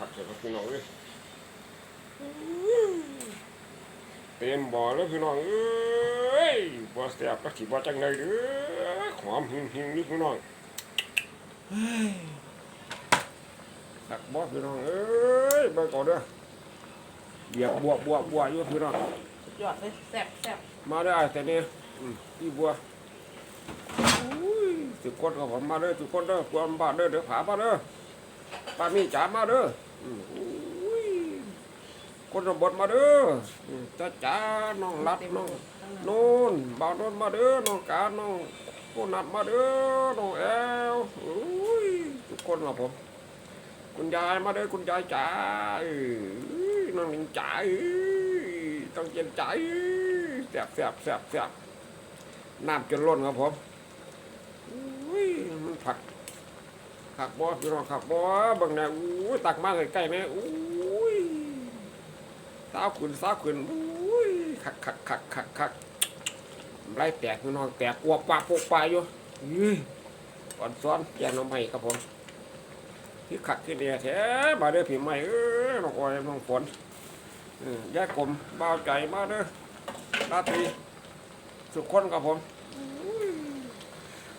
พี่น้องเอ้ยเต็มบ่อแล้วพี่น้องเอ้ยบ่แซ่บก็สิบ่จังไดเด้อหอมหิงๆนี่พี่น้องเฮ้ยตักบ่พี่น้องเอ้ยเบิ่งก่อนเด้อเหยียบบวบบวบบวบอยู่พี่น้องสุดยอดเลยแซ่บแซ่บมาได้แต่นี่อืมอีบัวอุ้ยสุกคนกับผมมาเด้อสุกคนเด้อกวนบ้านเด้อเดี๋ยวผามาเด้อป้ามีจ๋ามาเด้ออืมอุ้ย คนระบดมาเด้อจ้าจ๋าน้องรัดน้องนู่นบ่าวโนนมาเด้อน้องกาน้องผู้นัดมาเด้อน้องแอลอุ้ยทุกคนครับผม คุณยายมาเด้อคุณยายจ๋าน้องหนิงจ๋ายต้องเย็นใจแสบแสบแสบแสบน้ำจนล้นครับผมอุ้ยมันผัก ผักบอสพี่น้องผักบอบางแนอุ้ยตักมาเลยใกล้ๆแม่อุ้ยสาวขึ้นสาวขึ้นอุ้ยคักคักคักคักคักไรแตกพี่น้องแตกอวบปากปกปลาอยู่อุ้ยอ่อนซ้อนแกงน้ำใหม่ครับผมพี่ขัดขึ้นเนี่ยแท้มาเด้อพี่ใหม่เอ้ยน้องอ้อยน้องฝนอืมยายกลมเบาใจมาเด้อราตรีสุขคนกับผมอุ้ย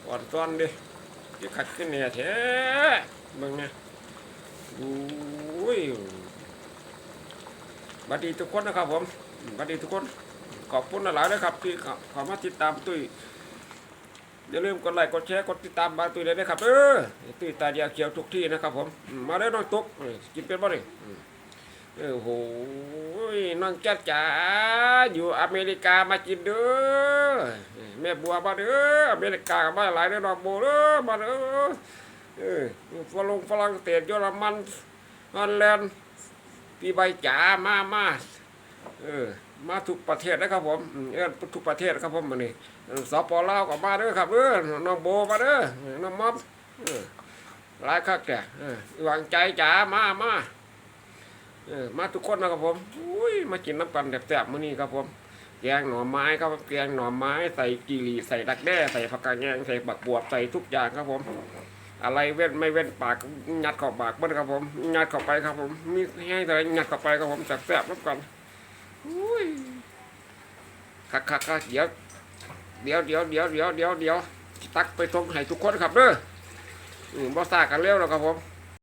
อ่อนซ้อนดิ พี่ขัดขึ้นเนี่ยแท้มึงเนี่ยอุ้ยบัดดีทุกคนนะครับผมบัดดีทุกคน ขอบคุณหลายๆนะครับ ที่เข้าเข้ามาติดตามตุ้ยอย่าลืมกดไลค์กดแชร์กดติดตามบาตุ้ยเลยนะครับเออตุ้ยตาเดียวเขียวทุกที่นะครับผมมาได้น้องตุ๊กกินเป็นบ่นี่อืมเออโหยน้องจัดจ๋าอยู่อเมริกามากินเด้อ แม่บัวมาเด้ออเมริกามาหลายเด้อน้องโบเด้อมาเด้อเออฝรั่งฝรั่งเศสเยอรมันฮอลแลนด์พี่ใบจ๋ามามาเออมาทุกประเทศนะครับผมเออทุกประเทศครับผมมื้อนี้สปลาวก็มาเด้อครับเด้อน้องโบมาเด้อน้องม็อบหลายคักแกเออหวังใจจ๋ามามาเออมาทุกคนนะครับผมอุ้ยมากินน้ำกันแซ่บๆมื้อนี้ครับผม แกงหน่อไม้ครับแกงหน่อไม้ใส่กีรีใส่ดักแด้ใส่ผักกาดแยงใส่บักบวบใส่ทุกอย่างครับผม อะไรเว้นไม่เว้นปากยัดเข้าปากบิ้ครับผมยัดเข้าไปครับผมมีให้อะไรยัดเข้าไปครับผมแซ่บๆน้ำกันอุ้ยคักๆๆเดี๋ยวเดี๋ยวเดี๋ยวเดี๋ยวเดี๋ยวเดี๋ยวเดี๋ยวตักไปส่งให้ทุกคนครับเด้ออืมบ่ซากันเร็วแล้วครับผม